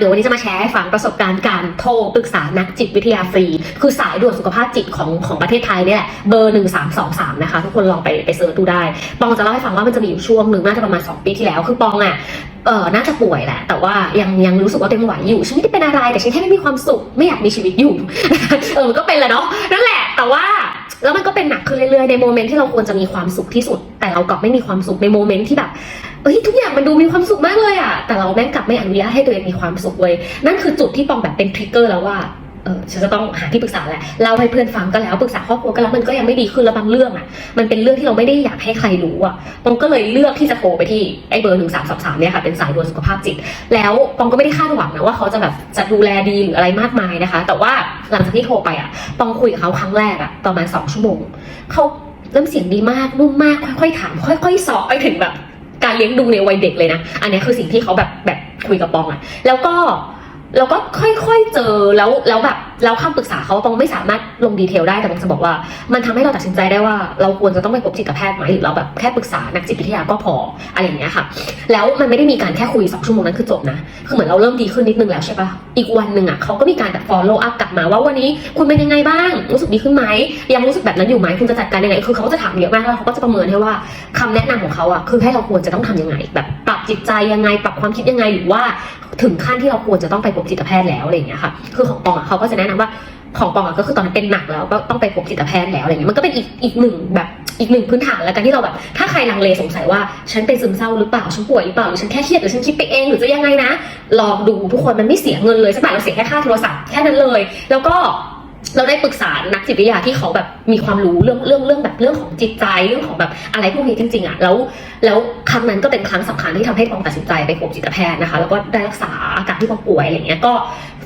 เดี๋ยววันนี้จะมาแชร์ให้ฟังประสบการณ์การโทรปรึกษานักจิตวิทยาฟรี คือสายด่วนสุขภาพจิตของของประเทศไทยเนี่ยแหละเบอร์หนึ่งสามสองสามนะคะ ทุกคนลองไปไปเสิร์ชดูได้ ปองจะเล่าให้ฟังว่ามันจะมีอยู่ช่วงหนึ่งน่าจะประมาณ2ปีที่แล้ว คือปองอะเออน่าจะป่วยแหละ แต่ว่ายังยังรู้สึกว่าตัวเองไหวอยู่ฉันไม่ได้เป็นอะไรแต่ฉันแค่ไม่มีความสุขไม่อยากมีชีวิตอยู่เออมันก็เป็นแหละเนาะนั่นแหละ แต่ว่าแล้วมันก็เป็นหนักขึ้นเรื่อยๆในโมเมนต์ที่เราควรจะมีความสุขที่สุด แต่เรากลับไม่มีความสุขในโมเมนต์ที่แบบ เอ้ยทุกอย่างมันดูมีความสุขมากเลยอะแต่เราแม่งกลับไม่อนุญาตให้ตัวเองมีความสุขเลยนั่นคือจุดที่ปองแบบเป็นทริกเกอร์แล้วว่าเออฉันจะต้องหาที่ปรึกษาแหละเล่าให้เพื่อนฟังก็แล้วปรึกษาครอบครัวก็แล้วมันก็ยังไม่ดีขึ้นแล้วบางเรื่องอะมันเป็นเรื่องที่เราไม่ได้อยากให้ใครรู้อะปองก็เลยเลือกที่จะโทรไปที่ไอ้เบอร์หนึ่งสามสามสามเนี่ยค่ะเป็นสายด่วนสุขภาพจิต แล้วปองก็ไม่ได้คาดหวังนะว่าเขาจะแบบจะดูแลดีหรืออะไรมากมายนะคะ แต่ว่าหลังจากที่โทรไปอะปองคุยกับเขาครั้งแรกอะประมาณสองชั่วโมงเขาน้ำเสียงดีมากนุ่มมากค่อยๆถาม ค่อยๆสอบไปถึงแบบ เลี้ยงดูในวัยเด็กเลยนะ อันนี้คือสิ่งที่เขาแบบแบบคุยกับปองอะแล้วก็แล้วก็ค่อยๆเจอแล้วแล้วแบบ แล้วคำปรึกษาเขาปองไม่สามารถลงดีเทลได้แต่ปองจะบอกว่า มันทำให้เราตัดสินใจได้ว่า เราควรจะต้องไปพบจิตแพทย์ไหมหรือเราแบบแค่ปรึกษานักจิตวิทยาก็พออะไรอย่างเงี้ยค่ะ แล้วมันไม่ได้มีการแค่คุยสองชั่วโมงนั้นคือจบนะคือเหมือนเราเริ่มดีขึ้นนิดนึงแล้วใช่ปะอีกวันหนึ่งอะเขาก็มีการแบบ follow up กลับมาว่าวันนี้คุณเป็นยังไงบ้าง รู้สึกดีขึ้นไหมยังรู้สึกแบบนั้นอยู่ไหมคุณจะจัดการยังไงคือเขาก็จะถามเยอะมากแล้วเขาก็จะประเมินให้ว่าคำแนะนำของเขาอะคือให้เราควรจะต้องทำยังไง แบบปรับจิตใจยังไง ปรับความคิดยังไงหรือว่า ถึงขั้นที่เราควรจะต้องไปพบจิตแพทย์แล้วอะไรอย่างเงี้ยค่ะคือของปองอะเขาก็จะแนะนะว่าของปองอะก็คือตอนนั้นเป็นหนักแล้วก็ต้องไปพบจิตแพทย์แล้วอะไรเงี้ยมันก็เป็นอีกอีกหนึ่งแบบอีกหนึ่งพื้นฐานแล้วกันที่เราแบบถ้าใครลังเลสงสัยว่าฉันเป็นซึมเศร้าหรือเปล่าฉันป่วยหรือเปล่าหรือฉันแค่เครียดหรือฉันคิดไปเองหรือจะยังไงนะลองดูทุกคนมันไม่เสียเงินเลยสักบาทเราเสียแค่ค่าโทรศัพท์แค่นั้นเลย แล้วก็ เราได้ปรึกษานักจิตวิทยาที่เขาแบบมีความรู้เรื่องเรื่องเรื่องแบบเรื่องของจิตใจเรื่องของแบบอะไรพวกนี้จริงๆอะแล้วแล้วครั้งนั้นก็เป็นครั้งสำคัญที่ทำให้ปองตัดสินใจไปพบจิตแพทย์นะคะ แล้วก็ได้รักษาอาการที่ปองป่วยอะไรเงี้ยก็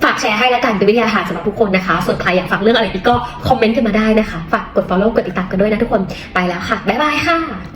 ฝากแชร์ให้ละกันเป็นวิทยาทานสำหรับทุกคนนะคะ ส่วนใครอยากฟังเรื่องอะไรอีกก็คอมเมนต์กันมาได้นะคะ ฝากกด follow กดติดตามกันด้วยนะทุกคนไปแล้วค่ะบ๊ายบายค่ะ